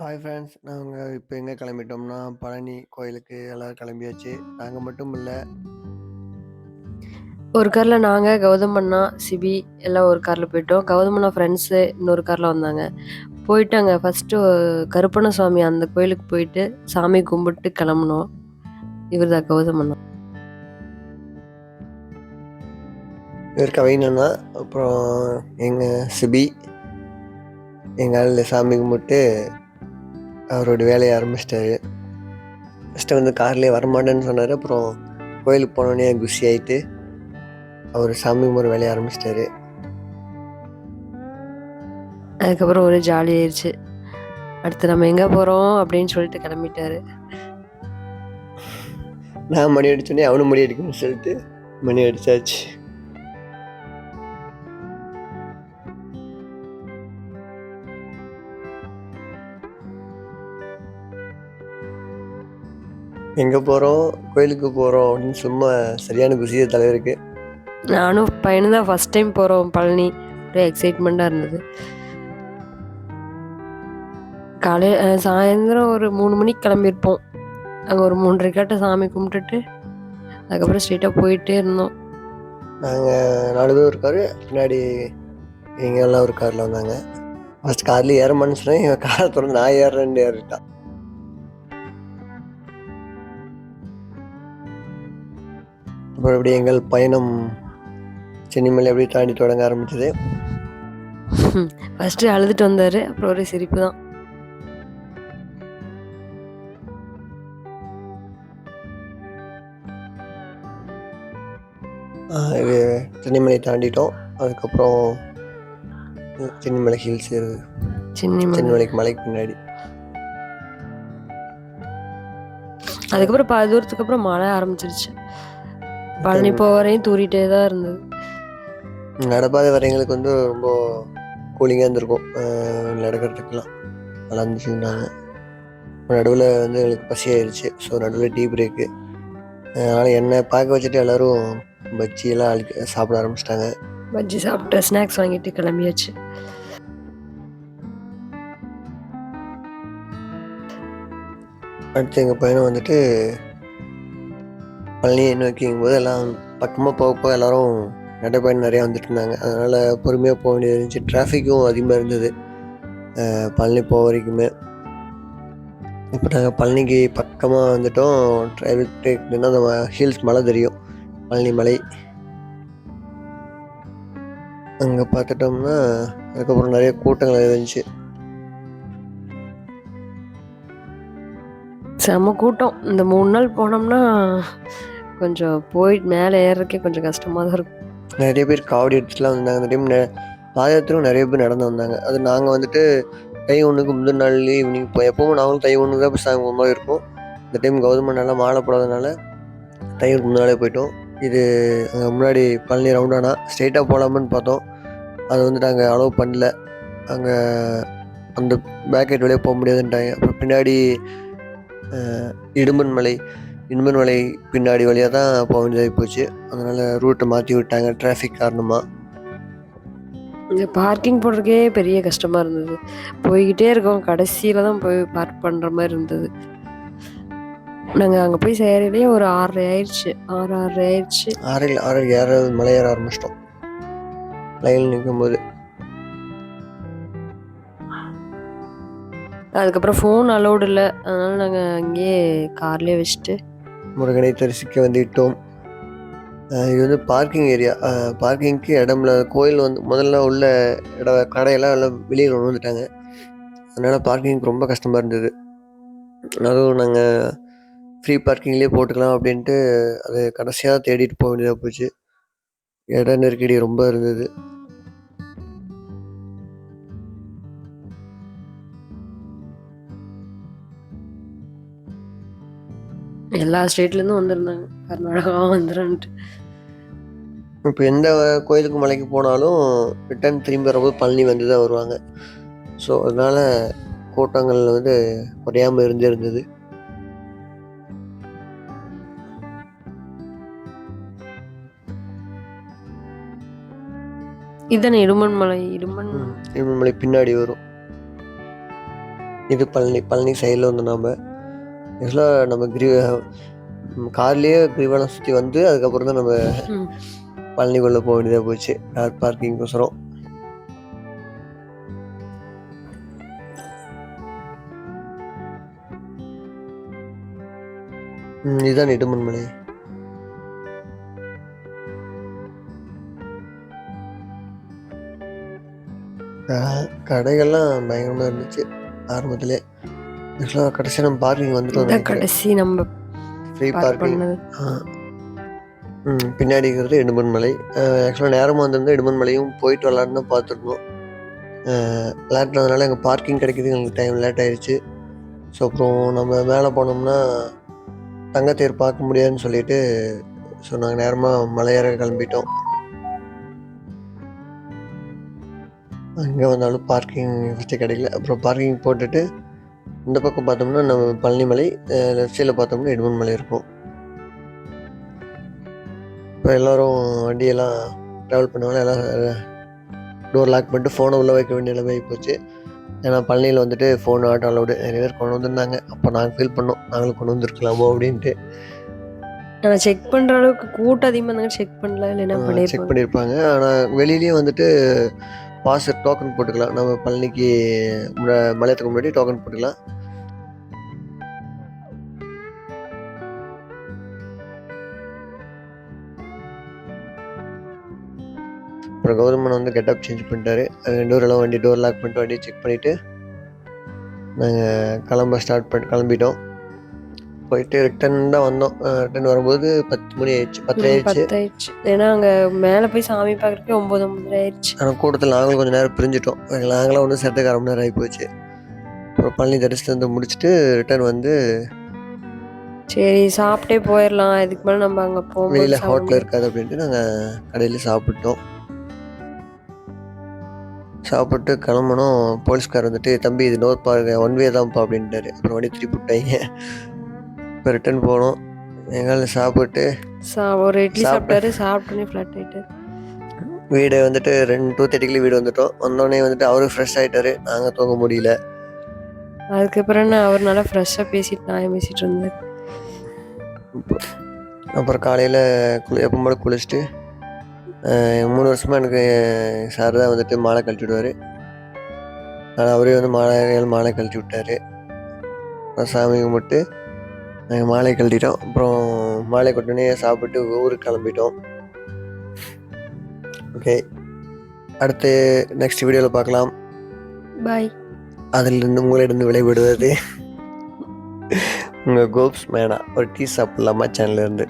Hi friends நாங்கள் இப்போ எங்கே கிளம்பிட்டோம்னா பழனி கோயிலுக்கு எல்லோரும் கிளம்பியாச்சு. நாங்கள் மட்டும் இல்லை. ஒரு காரில் நாங்கள் கௌதம் அண்ணா சிபி எல்லாம் ஒரு காரில் போயிட்டோம். கௌதம் அண்ணா ஃப்ரெண்ட்ஸு இன்னொரு காரில் வந்தாங்க. போயிட்டாங்க. ஃபஸ்ட்டு கருப்பண்ண சுவாமி அந்த கோயிலுக்கு போயிட்டு சாமி கும்பிட்டு கிளம்புனோம். இவர் தான் கௌதம் அண்ணா. இவர் கவிஞனா அப்புறம் எங்கள் சிபி எங்கள் சாமி கும்பிட்டு அவரோட வேலையை ஆரம்பிச்சிட்டாரு. ஃபஸ்ட்டு வந்து கார்லேயே வரமாட்டேன்னு சொன்னார். அப்புறம் கோயிலுக்கு போனோடனே குஷி ஆகிட்டு அவர் சாமி கும்பிட்ற வேலையை ஆரம்பிச்சிட்டாரு. அதுக்கப்புறம் ஒரே ஜாலி ஆயிடுச்சு அடுத்து நம்ம எங்கே போகிறோம் அப்படின்னு சொல்லிட்டு கிளம்பிட்டாரு. நான் மணி அடிச்சோடனே அவனும் மணி அடிக்கணும்னு சொல்லிட்டு மணி அடிச்சாச்சு. எங்கே போகிறோம் கோயிலுக்கு போகிறோம் அப்படின்னு சும்மா சரியான குசிய தலைவருக்கு. நானும் பையனும் தான் ஃபஸ்ட் டைம் போகிறோம் பழனி. ஒரே எக்ஸைட்மெண்ட்டாக இருந்தது. காலையில் சாயந்தரம் ஒரு மூணு மணிக்கு கிளம்பியிருப்போம். அங்கே ஒரு மூன்றரை காட்ட சாமி கும்பிட்டுட்டு அதுக்கப்புறம் ஸ்ட்ரெயிட்டாக போயிட்டே இருந்தோம். நாங்கள் நாலு பேர் இருக்காரு. பின்னாடி எங்க எல்லாம் ஒரு காரில் வந்தாங்க. ஃபர்ஸ்ட் கார்லேயே ஏற சொன்னேன் இவன் காரை திறந்து நான் ஏறுறேன்னு ஏறிட்டான். அப்புறம் இப்படி எங்கள் பயணம் சென்னிமலை அப்படியே தாண்டி தொடங்க ஆரம்பிச்சது. ஃபஸ்ட்டு அழுதுட்டு வந்தார் அப்புறம் ஒரே சிரிப்பு தான். இது சென்னிமலை தாண்டிட்டோம். அதுக்கப்புறம் சென்னிமலை ஹில்ஸ் சின்ன சென்னிமலைக்கு மலைக்கு பின்னாடி. அதுக்கப்புறம் பாதி தூரத்துக்கு அப்புறம் மழை ஆரம்பிச்சிருச்சு. பழனி போவரையும் தூரிட்டே தான் இருந்தது. நடப்பாதை வரவங்களுக்கு வந்து ரொம்ப கூலிங்காக இருந்திருக்கும். நடக்கிறதுக்கெல்லாம். நல்லா இருந்துச்சுன்னாங்க நடுவில் வந்து எங்களுக்கு பசி ஆயிடுச்சு ஸோ நடுவில் டீ பிரேக்கு அதனால் என்னை பார்க்க வச்சுட்டு எல்லோரும் பஜ்ஜி எல்லாம் அழிக்க சாப்பிட ஆரம்பிச்சிட்டாங்க. பஜ்ஜி சாப்பிட்டு ஸ்நாக்ஸ் வாங்கிட்டு கிளம்பியாச்சு. அடுத்து எங்கள் பையனை வந்துட்டு பழனியை நோக்கிங்கும் போது எல்லாம் பக்கமாக போக போக எல்லாரும் நடைப்பயணம் நிறையா வந்துட்டு இருந்தாங்க அதனால் பொறுமையாக போக வேண்டியது இருந்துச்சு. டிராஃபிக்கும் அதிகமாக இருந்தது. பழனி போக வரைக்குமே. இப்போ நாங்கள் பழனிக்கு பக்கமாக வந்துட்டோம். டிராவல் டேக்னா அந்த ஹில்ஸ் மலை தெரியும். பழனி மலை. அங்கே பார்த்துட்டோம்னா அதுக்கப்புறம் நிறைய கூட்டங்கள் இருந்துச்சு. செம கூட்டம். இந்த மூணு நாள் போனோம்னா கொஞ்சம் போய் மேலே ஏறுறதுக்கே கொஞ்சம் கஷ்டமாக தான் இருக்கும். நிறைய பேர் காவடி எடுத்துலாம் வந்தாங்க. அந்த டைம் பாதயாத்திரம் நிறைய பேர் நடந்து வந்தாங்க. அது நாங்கள் வந்துட்டு தை ஒன்றுக்கு முந்தின நாள் ஈவினிங் போய் எப்பவும் நாங்களும் தை ஒன்று தான் போய் சாமி மாதிரி இருக்கும். இந்த டைம் கௌதம நல்லா மாலை போடாதனால தை ஒன்று முன்னாலே போயிட்டோம். இது அங்கே முன்னாடி பழனி ரவுண்டானா ஸ்ட்ரெயிட்டாக போகலாமான்னு பார்த்தோம். அது வந்து நாங்கள் அலோவ் பண்ணல. அங்கே அந்த பேக்கெட் வெளியே போக முடியாதுன்ட்டாங்க. அப்புறம் பின்னாடி அஹ், இடும்பன் மலை இடும்பன் மலை பின்னாடி வழியாக தான் போக வேண்டியதாகி போச்சு. அதனால் ரூட்டை மாற்றி விட்டாங்க டிராஃபிக் காரணமாக இந்த பார்க்கிங் போடுறதுக்கே பெரிய கஷ்டமாக இருந்தது. போய்கிட்டே இருக்கோம். கடைசியில் தான் போய் பார்க் பண்ணுற மாதிரி இருந்தது. நாங்கள் அங்கே போய் சேரலையே ஒரு ஆறரை ஆயிடுச்சு. ஆறு ஆறரை ஆயிடுச்சு. ஆறில் ஆறு ஏற மலை ஏற ஆரம்பிச்சிட்டோம். லைனில் நிற்கும்போது அதுக்கப்புறம் ஃபோன் அலௌடு இல்லை. அதனால் நாங்கள் அங்கேயே கார்லேயே வச்சுட்டு முருகனை தரிசிக்க வந்துவிட்டோம். இது வந்து பார்க்கிங் ஏரியா பார்க்கிங்க்கு இடம்ல கோயில் வந்து முதல்ல உள்ள இட கடையெல்லாம் எல்லாம் வெளியில் கொண்டு வந்துட்டாங்க அதனால் பார்க்கிங் ரொம்ப கஷ்டமாக இருந்தது. அதுவும் நாங்கள் ஃப்ரீ பார்க்கிங்லேயே போட்டுக்கலாம் அப்படின்ட்டு அது கடைசியாக தேடிட்டு போக வேண்டியதாக போச்சு. இட நெருக்கடி ரொம்ப இருந்தது. எல்லா ஸ்டேட்லேருந்தும் வந்திருந்தாங்க. கர்நாடகா வந்துடுன்ட்டு இப்போ எந்த கோயிலுக்கு மலைக்கு போனாலும் ரிட்டர்ன் திரும்பி வரும்போது பழனி வந்து தான் வருவாங்க. ஸோ அதனால் கூட்டங்கள் வந்து குறையாமல் இருந்தே இருந்தது. இதுதானே இடுமன் மலை இடுமன் இமயமலை பின்னாடி வரும். இது பழனி பழனி சைடில் வந்து நம்ம ஆக்சுவலாக நம்ம கிரி கார்லேயே கிரிவலம் சுற்றி வந்து அதுக்கப்புறம் தான் நம்ம. பழனிக்குள்ளே போக வேண்டியதாக போச்சு. கார் பார்க்கிங்கோசரம் இதுதான் நெடுமன் மலை கடைகள்லாம் பயங்கரமாக இருந்துச்சு. ஆரம்பத்திலே. ஆக்சுவலாக கடைசி நம்ம பார்க்கிங் வந்துட்டோம் கடைசி நம்ம ஃப்ரீ பார்க் பார்க்கிங் பின்னாடி இருக்கிறது இடுமன் மலை. ஆக்சுவலாக நேரமாக வந்திருந்தா இடுமன் மலையும் போயிட்டு வரலான்னு தான் பார்த்துருந்தோம். லேட் ஆனதுனால எங்கள் பார்க்கிங் கிடைக்கிறது எங்களுக்கு டைம் லேட் ஆயிடுச்சு ஸோ அப்புறம் நம்ம மேலே போனோம்னா தங்கத்தேர் பார்க்க முடியாதுன்னு சொல்லிட்டு ஸோ நாங்கள் நேரமாக மலையேற கிளம்பிட்டோம். அங்கே வந்தாலும் பார்க்கிங் ஃபஸ்ட்டு கிடைக்கல. அப்புறம் பார்க்கிங் போட்டுட்டு இந்த பக்கம் பார்த்தோம்னா நம்ம பழனிமலை லெஃப்ட் சைடில் பார்த்தோம்னா இடுமன் மலை இருக்கும். இப்போ எல்லோரும் வண்டியெல்லாம் ட்ராவல் பண்ணவங்க எல்லாம் டோர் லாக் பண்ணிட்டு ஃபோனை உள்ளே வைக்க வேண்டிய நிலைமை போச்சு. ஏன்னா பழனியில் வந்துட்டு ஃபோன் ஆட்டோ அலவுடு நிறைய பேர் கொண்டு வந்திருந்தாங்க. அப்போ நாங்கள் ஃபீல் பண்ணோம். நாங்களும் கொண்டு வந்திருக்கலாமோ அப்படின்ட்டு. நான் செக் பண்ற அளவுக்கு கூட்டம் அதிகமாக இருந்தாங்க. செக் பண்ணல இல்லை என்ன செக் பண்ணியிருப்பாங்க ஆனால் வெளியிலயும் வந்துட்டு பாஸ் டோக்கன் போட்டுக்கலாம். நம்ம பழனிக்கு மலையத்துக்கு முன்னாடி டோக்கன் போட்டுக்கலாம். அப்புறம் கௌதமன் வந்து கெட்டப் சேஞ்ச் பண்ணிட்டாரு. டோரெல்லாம் வண்டி டோர் லாக் பண்ணிட்டு வண்டியை செக் பண்ணிவிட்டு நாங்கள் கிளம்ப ஸ்டார்ட் பண்ணி கிளம்பிட்டோம். போயிட்டு ரிட்டன் தான் வந்தோம். ரிட்டன் வரும்போது பத்து மணி ஆயிடுச்சு பத்து ஆயிடுச்சு. ஏன்னா அங்க மேல போய் சாமி பார்க்கறதுக்கு ஒன்பது ஒன்பது ஆயிடுச்சு. ஆனால் கூட்டத்தில் நாங்களும் கொஞ்சம் நேரம் பிரிஞ்சிட்டோம். நாங்களாம் ஒன்றும் சேர்த்துக்கு அரை மணி நேரம் ஆகி போச்சு அப்புறம் பழனி தரிசனத்தை வந்து முடிச்சுட்டு ரிட்டர்ன் வந்து சரி சாப்பிட்டே போயிடலாம். இதுக்கு மேல நம்ம அங்க போகும்போது வெளியில் ஹோட்டல் இருக்காது அப்படின்ட்டு நாங்கள் கடையில் சாப்பிட்டோம். சாப்பிட்டு கிளம்பணும். போலீஸ்கார் வந்துட்டு தம்பி இது நோட் பாருங்க ஒன் வே தான்ப்பா அப்படின்ட்டாரு அப்புறம் வண்டி திருப்பி விட்டாங்க. இப்போ ரிட்டர்ன் போனோம். எங்கால சாப்பிட்டு சா- ஒரு இட்லி. சாப்பிட்டாரு சாப்பிட்டோன்னே ஃப்ளாட் ஆயிட்டு வீடு வந்துட்டு ரெண்டு டூ தேர்ட்டிக்குள்ளே வீடு வந்துட்டோம். வந்தோடனே வந்துட்டு அவரும் ஃப்ரெஷ் ஆகிட்டாரு நாங்கள் தூங்க முடியல. அதுக்கப்புறம் என்ன அவர் நல்லா ஃப்ரெஷ்ஷாக பேசிட்டு நான் பேசிட்டு இருந்தேன்? அப்புறம் காலையில் குளி எப்போ போல குளிச்சுட்டு மூணு வருஷமாக எனக்கு சார் தான் வந்துட்டு மாலை கழட்டி விடுவார் ஆனால் அவரே வந்து மாலை மாலை கழட்டி விட்டார் அப்புறம் சாமி கும்பிட்டு நாங்கள் மாலை கழட்டிட்டோம். அப்புறம் மாலை கொட்டனே சாப்பிட்டு ஊருக்கு கிளம்பிட்டோம். ஓகே அடுத்து நெக்ஸ்ட் வீடியோவில் பார்க்கலாம். பாய் அதிலிருந்து உங்களிடம் விடைபெறுவது உங்கள் கோப்ஸ் மேனா. ஒரு டீ சாப்பிட்லாமா சேனல்லேருந்து